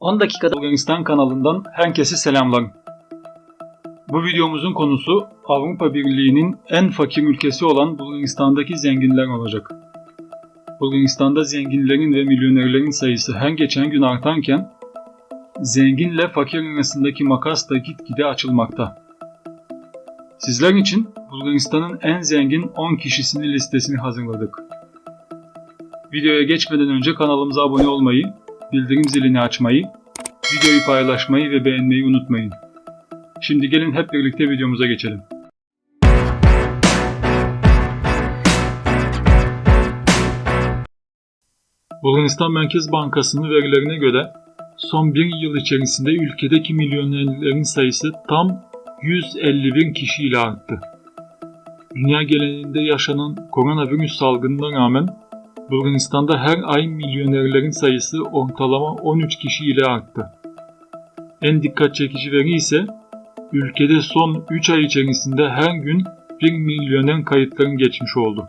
10 dakikada Bulgaristan kanalından herkese selamlar. Bu videomuzun konusu Avrupa Birliği'nin en fakir ülkesi olan Bulgaristan'daki zenginler olacak. Bulgaristan'da zenginlerin ve milyonerlerin sayısı her geçen gün artarken zenginle fakir arasındaki makas da gitgide açılmakta. Sizler için Bulgaristan'ın en zengin 10 kişisinin listesini hazırladık. Videoya geçmeden önce kanalımıza abone olmayı, bildirim zilini açmayı, videoyu paylaşmayı ve beğenmeyi unutmayın. Şimdi gelin hep birlikte videomuza geçelim. Bulgaristan Merkez Bankası'nın verilerine göre son bir yıl içerisinde ülkedeki milyonerlerin sayısı tam 151 kişiyle arttı. Dünya genelinde yaşanan koronavirüs salgınına rağmen Bulgaristan'da her ay milyonerlerin sayısı ortalama 13 kişi ile arttı. En dikkat çekici veri ise ülkede son 3 ay içerisinde her gün 1 milyoner kayıtların geçmiş oldu.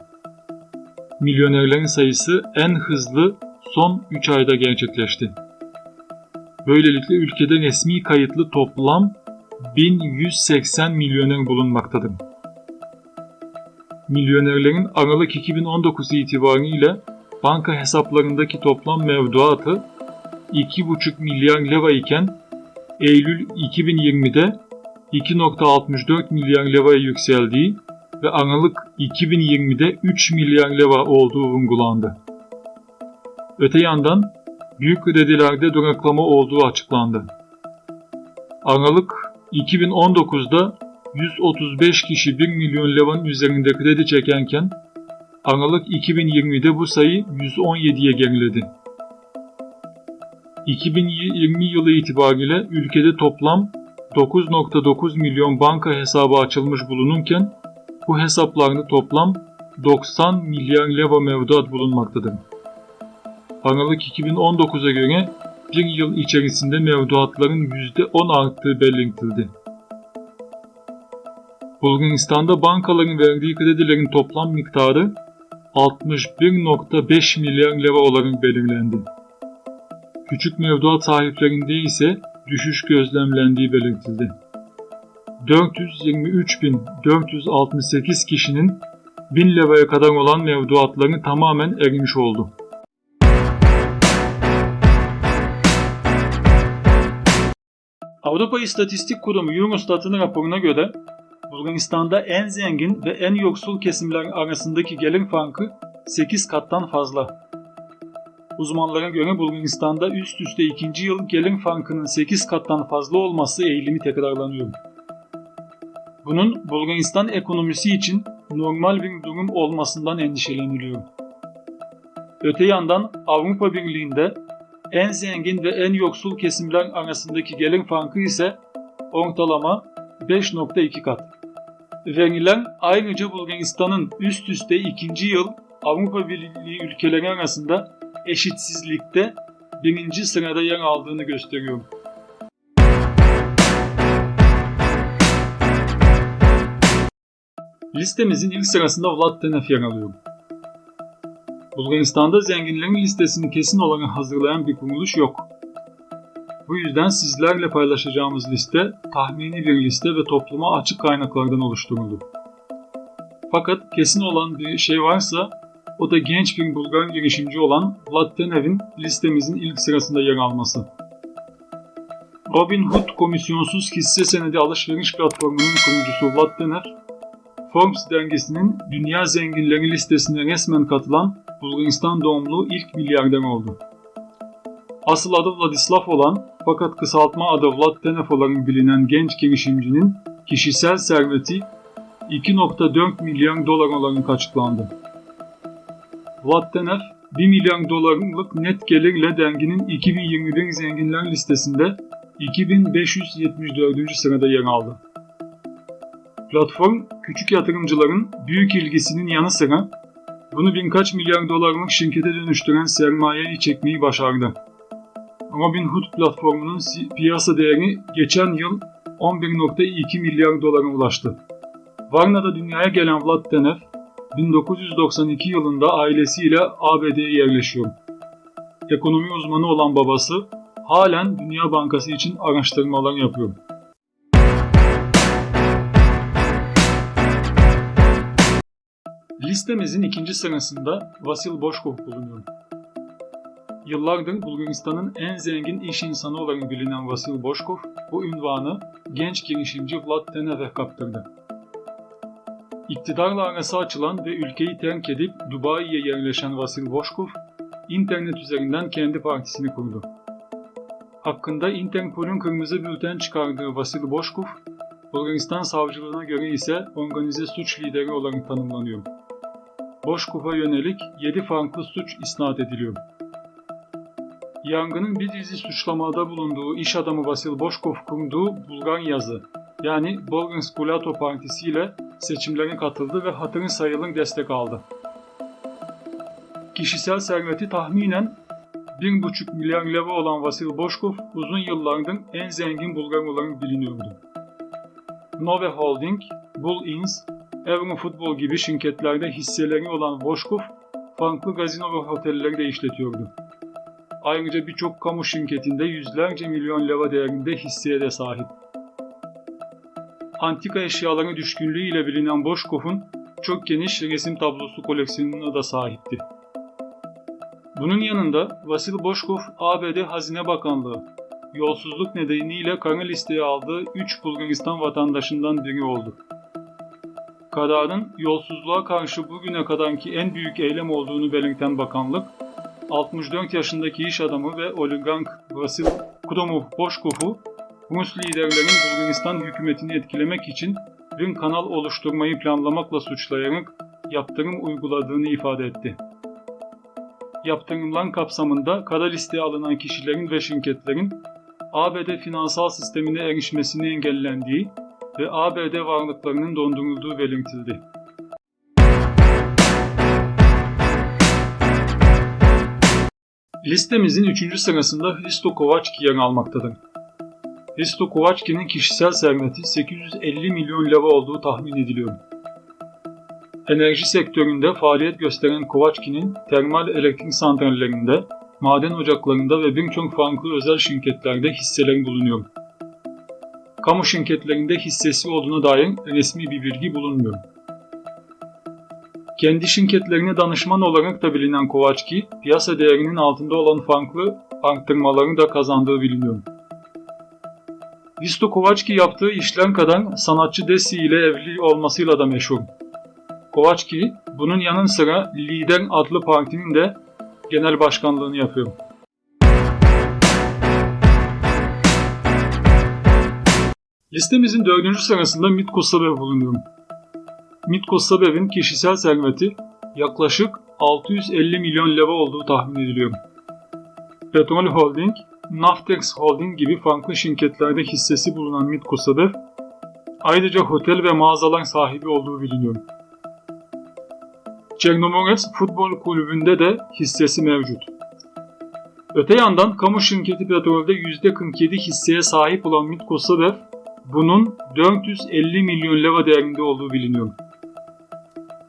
Milyonerlerin sayısı en hızlı son 3 ayda gerçekleşti. Böylelikle ülkede resmi kayıtlı toplam 1180 milyoner bulunmaktadır milyonerlerin Aralık 2019 itibariyle banka hesaplarındaki toplam mevduatı 2,5 milyar lira iken Eylül 2020'de 2.64 milyar liraya yükseldiği ve Aralık 2020'de 3 milyar lira olduğu vurgulandı. Öte yandan büyük kredilerde duraklama olduğu açıklandı. Aralık 2019'da 135 kişi 1 milyon levanın üzerinde kredi çekenken Aralık 2020'de bu sayı 117'ye geriledi. 2020 yılı itibariyle ülkede toplam 9.9 milyon banka hesabı açılmış bulunurken bu hesaplarda toplam 90 milyar leva mevduat bulunmaktadır. Aralık 2019'a göre bir yıl içerisinde mevduatların %10 arttığı belirtildi. Bulgaristan'da bankaların verdiği kredilerin toplam miktarı 61.5 milyar lira olarak belirlendi. Küçük mevduat sahiplerinde ise düşüş gözlemlendiği belirtildi. 423.468 kişinin 1000 liraya kadar olan mevduatları tamamen erimiş oldu. Avrupa İstatistik Kurumu Eurostat'ın raporuna göre Bulgaristan'da en zengin ve en yoksul kesimler arasındaki gelir farkı 8 kattan fazla. Uzmanlara göre Bulgaristan'da üst üste ikinci yıl gelir farkının 8 kattan fazla olması eğilimi tekrarlanıyor. Bunun Bulgaristan ekonomisi için normal bir durum olmasından endişeleniliyor. Öte yandan Avrupa Birliği'nde en zengin ve en yoksul kesimler arasındaki gelir farkı ise ortalama 5.2 kat. Verilen ayrıca Bulgaristan'ın üst üste ikinci yıl Avrupa Birliği ülkeleri arasında eşitsizlikte birinci sırada yer aldığını gösteriyor. Listemizin ilk sırasında Vlad Tenev yer alıyor. Bulgaristan'da zenginlerin listesini kesin olarak hazırlayan bir kuruluş yok. Bu yüzden sizlerle paylaşacağımız liste tahmini bir liste ve topluma açık kaynaklardan oluşturuldu. Fakat kesin olan bir şey varsa o da genç bir Bulgar girişimci olan Vlad Tenev'in listemizin ilk sırasında yer alması. Robin Hood komisyonsuz hisse senedi alışveriş platformunun kurucusu Vlad Tenev, Forbes dergisinin dünya zenginleri listesine resmen katılan Bulgaristan doğumlu ilk milyarder oldu. Asıl adı Vladislav olan fakat kısaltma adı Vlad Tenev olarak bilinen genç girişimcinin kişisel serveti 2.4 milyar dolar olarak açıklandı. Vlad Tenev 1 milyar dolarlık net gelirle derginin 2021 zenginler listesinde 2574. sırada yer aldı. Platform küçük yatırımcıların büyük ilgisinin yanı sıra bunu birkaç milyar dolarlık şirkete dönüştüren sermayeyi çekmeyi başardı. Robinhood platformunun piyasa değeri geçen yıl 11.2 milyar dolara ulaştı. Varna'da dünyaya gelen Vlad Tenev, 1992 yılında ailesiyle ABD'ye yerleşiyor. Ekonomi uzmanı olan babası, halen Dünya Bankası için araştırmalar yapıyorum. Listemizin ikinci sırasında Vasil Boşkov bulunuyor. Yıllardır Bulgaristan'ın en zengin iş insanı olarak bilinen Vasil Boşkov, bu ünvanı genç girişimci Vlad Tenev'e kaptırdı. İktidarla arası açılan ve ülkeyi terk edip Dubai'ye yerleşen Vasil Boşkov, internet üzerinden kendi partisini kurdu. Hakkında Interpol'ün kırmızı bülten çıkardığı Vasil Boşkov, Bulgaristan savcılığına göre ise organize suç lideri olarak tanımlanıyor. Boşkov'a yönelik 7 farklı suç isnat ediliyor. Yangının bir dizi suçlamada bulunduğu iş adamı Vasil Boşkov kurduğu Bulgar yazı yani Bolgans Gulato Partisi ile seçimlere katıldı ve hatırın sayılır destek aldı. Kişisel serveti tahminen 1,5 milyar leva olan Vasil Boşkov uzun yıllardır en zengin Bulgar olarak biliniyordu. Nove Holding, Bull Inns, Evro Futbol gibi şirketlerde hisseleri olan Boşkov, farklı gazino ve otelleri de işletiyordu. Ayrıca birçok kamu şirketinde yüzlerce milyon leva değerinde hisseye de sahip. Antika eşyalara düşkünlüğü ile bilinen Boşkov'un çok geniş resim tablosu koleksiyonuna da sahipti. Bunun yanında Vasil Boşkov ABD Hazine Bakanlığı yolsuzluk nedeniyle kara listeye aldığı 3 Bulgaristan vatandaşından biri oldu. Kararın yolsuzluğa karşı bugüne kadarki en büyük eylem olduğunu belirten bakanlık, 64 yaşındaki iş adamı ve oligark Vasil Kromov Boşkov'u Rus liderlerin Bulgaristan hükümetini etkilemek için bir kanal oluşturmayı planlamakla suçlayarak yaptırım uyguladığını ifade etti. Yaptırımlar kapsamında kara listeye alınan kişilerin ve şirketlerin ABD finansal sistemine erişmesini engellendiği ve ABD varlıklarının dondurulduğu belirtildi. Listemizin 3. sırasında Hristo Kovački yer almaktadır. Hristo Kovački'nin kişisel serveti 850 milyon leva olduğu tahmin ediliyor. Enerji sektöründe faaliyet gösteren Kovački'nin termal elektrik santrallerinde, maden ocaklarında ve birçok farklı özel şirketlerde hisseleri bulunuyor. Kamu şirketlerinde hissesi olduğuna dair resmi bir bilgi bulunmuyor. Kendi şirketlerine danışman olarak da bilinen Kovački, piyasa değerinin altında olan farklı arttırmaları da kazandığı biliniyor. Risto Kovački yaptığı işler kadar sanatçı Desi ile evli olmasıyla da meşhur. Kovački bunun yanı sıra Lider adlı partinin de genel başkanlığını yapıyor. Listemizin dördüncü sırasında Mitko Sabev bulunuyor. Mitko Sabev'in kişisel serveti yaklaşık 650 milyon leva olduğu tahmin ediliyor. Petrol Holding, Naftex Holding gibi farklı şirketlerde hissesi bulunan Mitko Sabev, ayrıca otel ve mağazalar sahibi olduğu biliniyor. Çernomorets Futbol Kulübü'nde de hissesi mevcut. Öte yandan kamu şirketi petrolde %47 hisseye sahip olan Mitko Sabev, bunun 450 milyon leva değerinde olduğu biliniyor.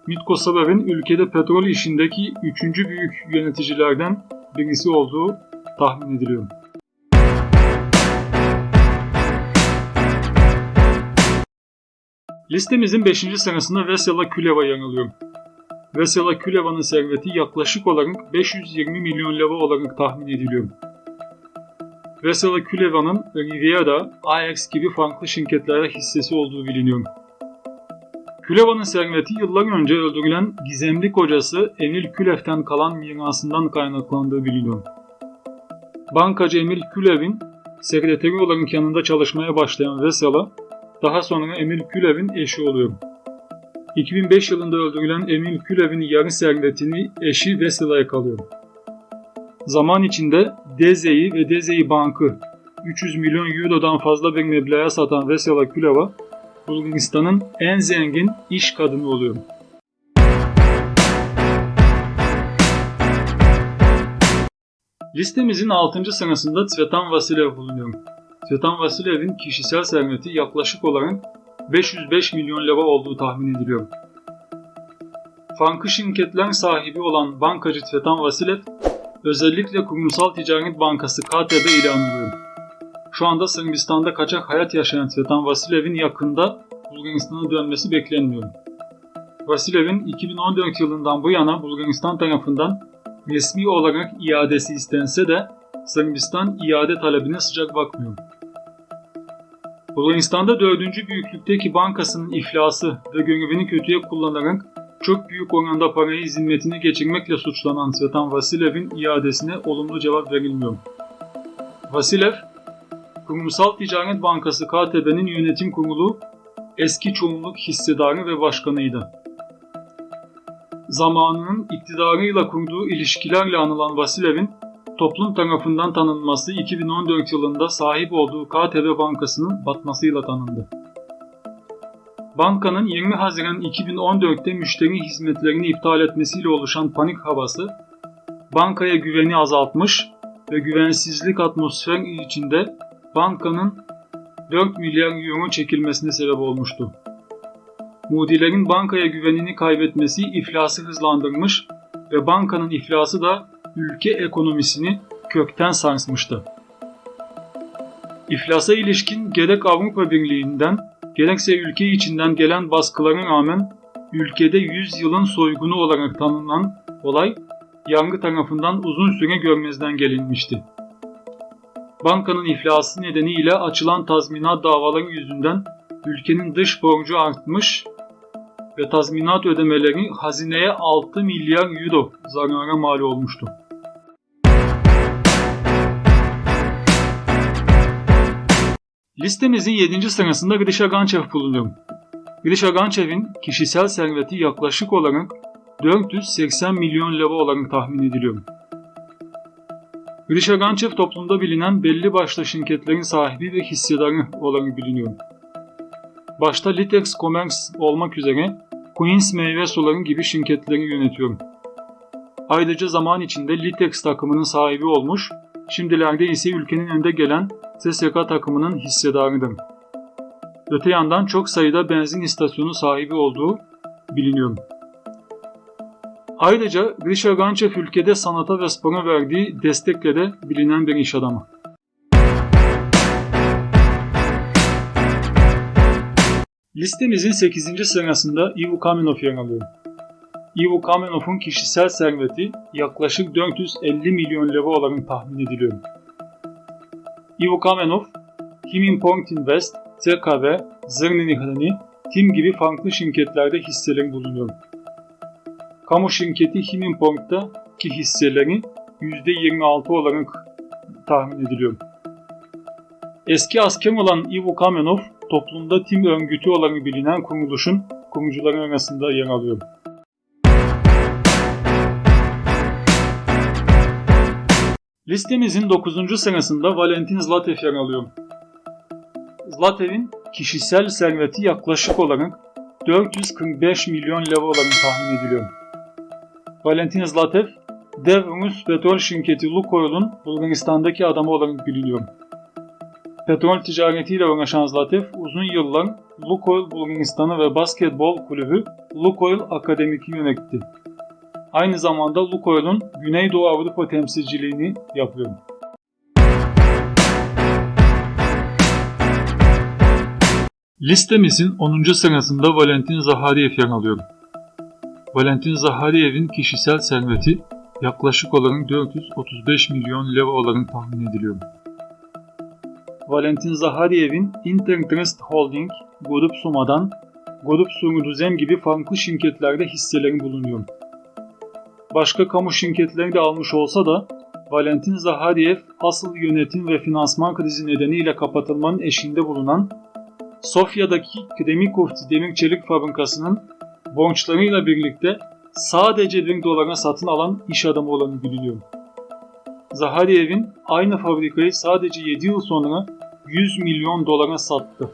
Mitko Sabev'in ülkede petrol işindeki üçüncü büyük yöneticilerden birisi olduğu tahmin ediliyor. Listemizin 5. sırasında Vesela Küleva yer alıyor. Vesela Küleva'nın serveti yaklaşık olarak 520 milyon leva olarak tahmin ediliyor. Vesela Küleva'nın Riviera, Ajax gibi farklı şirketlerde hissesi olduğu biliniyor. Küleva'nın serveti yıllar önce öldürülen gizemli kocası Emil Külev'ten kalan mirasından kaynaklandığı biliniyor. Bankacı Emil Külev'in sekreteri olarak yanında çalışmaya başlayan Vesela, daha sonra Emil Külev'in eşi oluyor. 2005 yılında öldürülen Emil Külev'in yarı servetini eşi Vesela'ya kalıyor. Zaman içinde Deze'yi ve Deze'yi Bank'ı 300 milyon eurodan fazla bir meblağa satan Vesela Küleva, Bulgaristan'ın en zengin iş kadını oluyor. Listemizin 6. sırasında Tsvetan Vasilev bulunuyor. Tsvetan Vasilev'in kişisel serveti yaklaşık olarak 505 milyon leva olduğu tahmin ediliyor. Farklı şirketler sahibi olan bankacı Tsvetan Vasilev, Özellikle Kurumsal Ticaret Bankası KTB ile anılıyorum. Şu anda Sırbistan'da kaçak hayat yaşayan Svetan Vasilev'in yakında Bulgaristan'a dönmesi beklenmiyor. Vasilev'in 2014 yılından bu yana Bulgaristan tarafından resmi olarak iadesi istense de Sırbistan iade talebine sıcak bakmıyor. Bulgaristan'da dördüncü büyüklükteki bankasının iflası ve görevini kötüye kullanarak çok büyük oranda parayı zimmetine geçirmekle suçlanan Svetan Vasilev'in iadesine olumlu cevap verilmiyor. Vasilev, Kurumsal Ticaret Bankası KTB'nin yönetim kurulu eski çoğunluk hissedarı ve başkanıydı. Zamanının iktidarıyla kurduğu ilişkilerle anılan Vasilev'in toplum tarafından tanınması 2014 yılında sahip olduğu KTB Bankası'nın batmasıyla tanındı. Bankanın 20 Haziran 2014'te müşteri hizmetlerini iptal etmesiyle oluşan panik havası, bankaya güveni azaltmış ve güvensizlik atmosferi içinde bankanın 4 milyar euro çekilmesine sebep olmuştu. Moody'lerin bankaya güvenini kaybetmesi iflası hızlandırmış ve bankanın iflası da ülke ekonomisini kökten sarsmıştı. İflasa ilişkin gerek Avrupa Birliği'nden gerekse ülke içinden gelen baskılara rağmen ülkede 100 yılın soygunu olarak tanınan olay yargı tarafından uzun süre görmezden gelinmişti. Bankanın iflası nedeniyle açılan tazminat davaları yüzünden ülkenin dış borcu artmış ve tazminat ödemeleri hazineye 6 milyar euro zarara mal olmuştu. Listemizin 7. sırasında Grisha Ganchev bulunuyor. Grisha Ganchev'in kişisel serveti yaklaşık olarak 480 milyon leva olarak tahmin ediliyor. Grisha Ganchev toplumda bilinen belli başlı şirketlerin sahibi ve hissedarı olarak biliniyor. Başta Litex Commerce olmak üzere Queens meyve suları gibi şirketleri yönetiyor. Ayrıca zaman içinde Litex takımının sahibi olmuş, şimdilerde ise ülkenin önde gelen SSK takımının hissedarıdır. Öte yandan çok sayıda benzin istasyonu sahibi olduğu biliniyor. Ayrıca Grisha Ganchev ülkede sanata ve spora verdiği destekle de bilinen bir iş adamı. Listemizin 8. sırasında Ivo Kamenov yer alıyor. Ivo Kamenov'un kişisel serveti yaklaşık 450 milyon leva olarak tahmin ediliyor. Ivo Kamenov, Himimport Invest, TKV, Zrnini Hrani, Tim gibi farklı şirketlerde hisseleri bulunuyor. Kamu şirketi Himinport'ta ki hisseleri %26 olarak tahmin ediliyor. Eski asker olan Ivo Kamenov, toplumda tim örgütü olarak bilinen kuruluşun kurucuları arasında yer alıyor. Listemizin 9. sırasında Valentin Zlatev yer alıyor. Zlatev'in kişisel serveti yaklaşık olarak 445 milyon leva olarak tahmin ediliyor. Valentin Zlatev, dev Rus petrol şirketi Lukoil'un Bulgaristan'daki adamı olarak biliniyor. Petrol ticaretiyle uğraşan Zlatev uzun yıllar Lukoil Bulgaristan'ı ve basketbol kulübü Lukoil Akademik'i yönetti. Aynı zamanda Lukoil'un Güneydoğu Avrupa temsilciliğini yapıyor. Listemizin 10. sırasında Valentin Zahariev yer alıyor. Valentin Zahariev'in kişisel serveti yaklaşık olarak 435 milyon leva olarak tahmin ediliyor. Valentin Zahariev'in Intertrust Holding, Grup Suma'dan, Grup Suruduzem gibi farklı şirketlerde hisseleri bulunuyor. Başka kamu şirketleri de almış olsa da Valentin Zahariev asıl yönetim ve finansman krizi nedeniyle kapatılmanın eşiğinde bulunan Sofya'daki Kremikov demir çelik fabrikasının borçlarıyla birlikte sadece 1 dolara satın alan iş adamı olan biliniyor. Zahariev'in aynı fabrikayı sadece 7 yıl sonra 100 milyon dolara sattı.